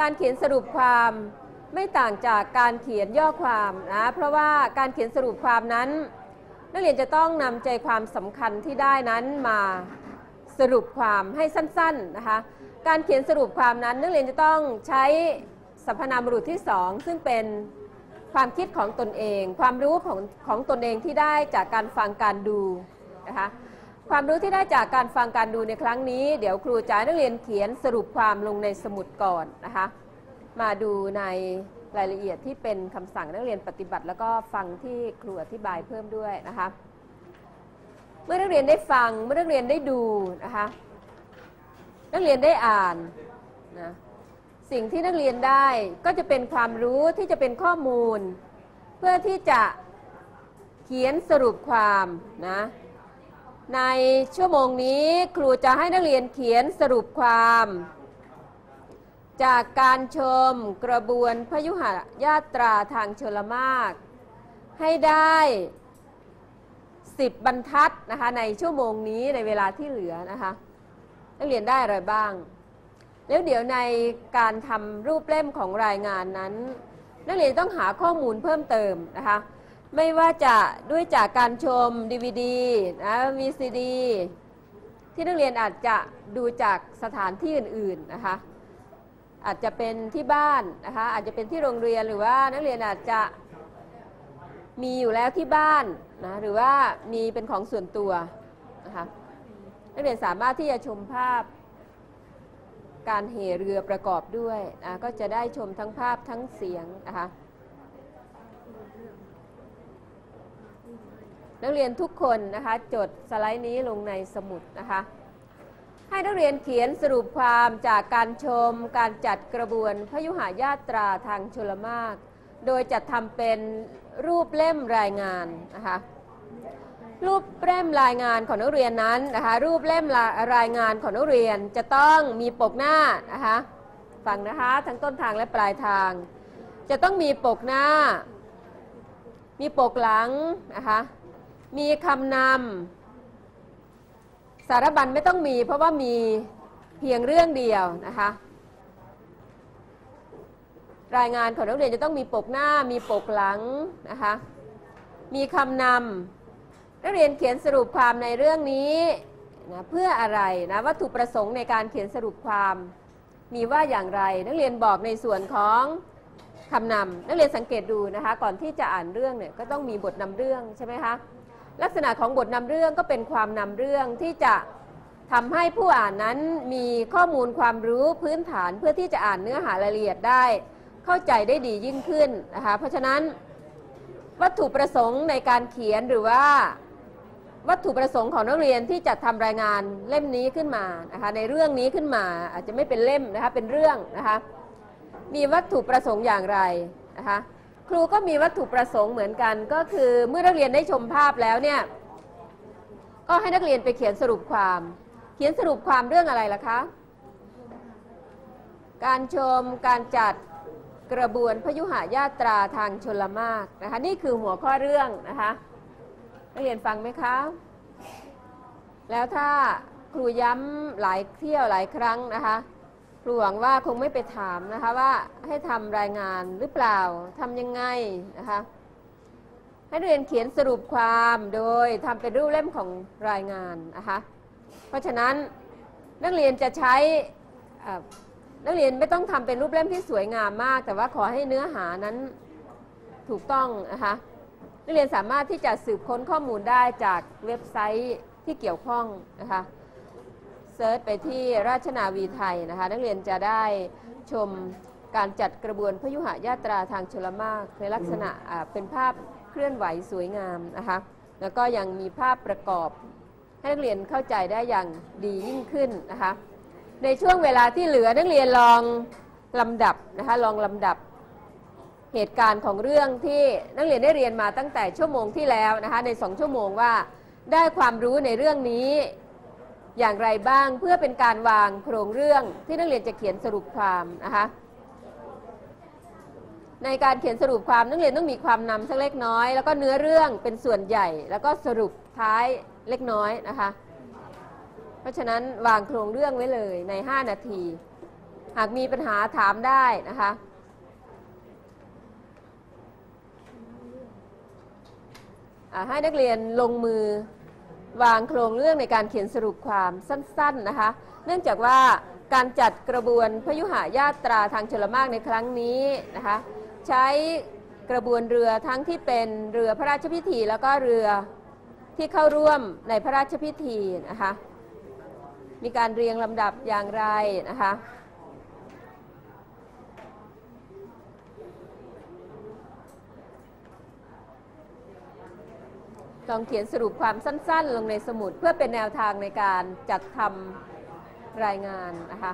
การเขียนสรุปความไม่ต่างจากการเขียนย่อความนะเพราะว่าการเขียนสรุปความนั้น นักเรียนจะต้องนำใจความสำคัญที่ได้นั้นมาสรุปความให้สั้นๆนะคะการเขียนสรุปความนั้น นักเรียนจะต้องใช้สรรพนามบุรุษที่สองซึ่งเป็นความคิดของตนเอง ความรู้ของของตนเองที่ได้จากการฟังการดูนะคะ ความรู้ที่ได้จากการฟังการดูในครั้งนี้ เดี๋ยวครูจะให้นักเรียนเขียนสรุปความลงในสมุดก่อนนะคะ มาดูในรายละเอียดที่เป็นคำสั่งนักเรียนปฏิบัติ แล้วก็ฟังที่ครูอธิบายเพิ่มด้วยนะคะ เมื่อนักเรียนได้ฟังเมื่อนักเรียนได้ดูนะคะ นักเรียนได้อ่านนะสิ่งที่นักเรียนได้ก็จะเป็นความรู้ที่จะเป็นข้อมูล เพื่อที่จะเขียนสรุปความนะ ในชั่วโมงนี้ครูจะให้นักเรียนเขียนสรุปความ จากการชมกระบวนพยุหญาตราทางชลมากให้ได้ 10 บรรทัดนะคะในชั่วโมงนี้ในเวลาที่เหลือนะคะนักเรียนได้อะไรบ้าง แล้วเดี๋ยวในการทำรูปเล่มของรายงานนั้น นักเรียนต้องหาข้อมูลเพิ่มเติมนะคะ ไม่ว่าจะด้วยจากการชม DVD นะ VCD ที่นักเรียนอาจจะดูจากสถานที่อื่นๆนะคะ อาจจะเป็นที่บ้านนะคะอาจจะเป็นที่โรงเรียนหรือว่านักเรียนอาจจะมีอยู่แล้วที่บ้านนะหรือว่ามีเป็นของส่วนตัวนะคะนักเรียนสามารถที่จะชมภาพการเหเรือประกอบด้วยนะก็จะได้ชมทั้งภาพทั้งเสียงนะคะ นักเรียนทุกคนนะคะจดสไลด์นี้ลงในสมุดนะคะให้นักเรียนเขียนสรุปความจากการชมการจัดกระบวนพยุหายาตราทางชลมาก โดยจัดทำเป็นรูปเล่มรายงานนะคะรูปเล่มรายงานของนักเรียนนั้นนะคะรูปเล่มรายงานของนักเรียนจะต้องมีปกหน้านะคะฟังนะคะทั้งต้นทางและปลายทาง จะต้องมีปกหน้า มีปกหลังนะคะ มีคำนำสารบัญไม่ต้องมี เพราะว่ามีเพียงเรื่องเดียวนะคะ รายงานของนักเรียนจะต้องมีปกหน้ามีปกหลังนะคะ มีคำนำนักเรียนเขียนสรุปความในเรื่องนี้นะเพื่ออะไรนะวัตถุประสงค์ในการเขียนสรุปความ มีว่าอย่างไร นักเรียนบอกในส่วนของคำนำนักเรียนสังเกตดูนะคะ ก่อนที่จะอ่านเรื่องเนี่ยก็ต้องมีบทนำเรื่องใช่ไหมคะ ลักษณะของบทนำเรื่องก็เป็นความนำเรื่องที่จะทำให้ผู้อ่านนั้นมีข้อมูลความรู้พื้นฐานเพื่อที่จะอ่านเนื้อหารายละเอียดได้ เข้าใจได้ดียิ่งขึ้นนะคะเพราะฉะนั้น วัตถุประสงค์ในการเขียนหรือว่าวัตถุประสงค์ของนักเรียนที่จะทำรายงานเล่มนี้ขึ้นมานะคะในเรื่องนี้ขึ้นมาอาจจะไม่เป็นเล่มนะคะเป็นเรื่องนะคะมีวัตถุประสงค์อย่างไรนะคะ ครูก็มีวัตถุประสงค์เหมือนกัน ก็คือเมื่อนักเรียนได้ชมภาพแล้วเนี่ย ก็ให้นักเรียนไปเขียนสรุปความ เขียนสรุปความเรื่องอะไรล่ะคะ การชมการจัดกระบวนพยุหายาตราทางชลมากนะคะนี่คือหัวข้อเรื่องนะคะนักเรียนฟังไหมคะแล้วถ้าครูย้ำหลายเที่ยวหลายครั้งนะคะ ครูหวังว่าคงไม่ไปถามนะคะว่าให้ทำรายงานหรือเปล่าทำยังไงนะคะให้เรียนเขียนสรุปความโดยทำเป็นรูปเล่มของรายงานนะคะเพราะฉะนั้นนักเรียนจะใช้นักเรียนไม่ต้องทำเป็นรูปเล่มที่สวยงามมาก แต่ว่าขอให้เนื้อหานั้นถูกต้องนะคะนักเรียนสามารถที่จะสืบค้นข้อมูลได้จากเว็บไซต์ที่เกี่ยวข้องนะคะ เซิร์ชไปที่ราชนาวีไทยนะคะนักเรียนจะได้ชมการจัดกระบวนพยุหญาตราทางชลมากในลักษณะเป็นภาพเคลื่อนไหวสวยงามนะคะแล้วก็ยังมีภาพประกอบ ให้นักเรียนเข้าใจได้อย่างดียิ่งขึ้นนะคะในช่วงเวลาที่เหลือนักเรียนลองลำดับนะคะลองลำดับเหตุการณ์ของเรื่องที่นักเรียนได้เรียนมาตั้งแต่ชั่วโมงที่แล้วนะคะในสองชั่วโมงว่าได้ความรู้ในเรื่องนี้ อย่างไรบ้างเพื่อเป็นการวางโครงเรื่องที่นักเรียนจะเขียนสรุปความนะคะในการเขียนสรุปความนักเรียนต้องมีความนำสักเล็กน้อย แล้วก็เนื้อเรื่องเป็นส่วนใหญ่ แล้วก็สรุปท้ายเล็กน้อยนะคะ เพราะฉะนั้นวางโครงเรื่องไว้เลยใน 5 นาที หากมีปัญหาถามได้นะคะให้นักเรียนลงมือ วางโครงเรื่องในการเขียนสรุปความสั้นๆนะคะ เนื่องจากว่าการจัดกระบวนพยุหายาตราทางชลมากในครั้งนี้นะคะใช้กระบวนเรือทั้งที่เป็นเรือพระราชพิธี แล้วก็เรือที่เข้าร่วมในพระราชพิธีนะคะมีการเรียงลำดับอย่างไรนะคะ ลองเขียนสรุปความสั้น ๆ ลงในสมุดเพื่อเป็นแนวทางในการจัดทำรายงานนะคะ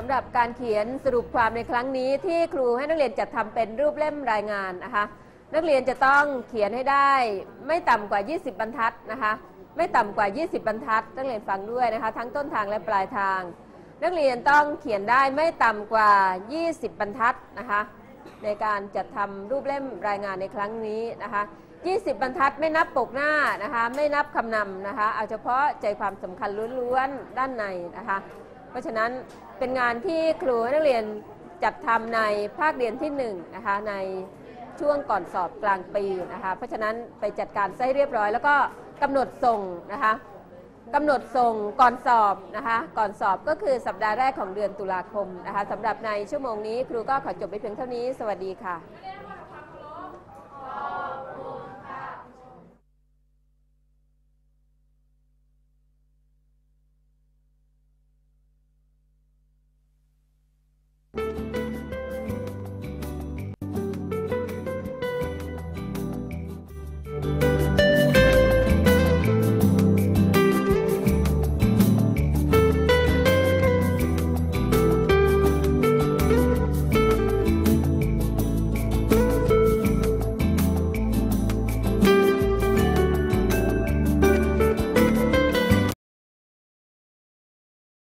สำหรับการเขียนสรุปความในครั้งนี้ที่ครูให้นักเรียนจัดทำเป็นรูปเล่มรายงานนะคะ นักเรียนจะต้องเขียนให้ได้ไม่ต่ำกว่า 20 บรรทัดนะคะ ไม่ต่ำกว่า 20 บรรทัด นักเรียนฟังด้วยนะคะ ทั้งต้นทางและปลายทาง นักเรียนต้องเขียนได้ไม่ต่ำกว่า 20 บรรทัดนะคะ ในการจัดทำรูปเล่มรายงานในครั้งนี้นะคะ 20 บรรทัดไม่นับปกหน้านะคะ ไม่นับคำนำนะคะ เอาเฉพาะใจความสำคัญล้วนๆด้านในนะคะ ราะฉะนั้นเป็นงานที่ครูนักเรียนจัดทำในภาคเรียนที่1นะคะในช่วงก่อนสอบกลางปีนะคะเพราะฉะนั้นไปจัดการใส่เรียบร้อย แล้วก็กำหนดส่งนะคะกำหนดส่งก่อนสอบนะคะก่อนสอบก็คือสัปดาห์แรกของเดือนตุลาคมนะคะสำหรับในชั่วโมงนี้ครูก็ขอจบไปเพียงเท่านี้ สวัสดีค่ะ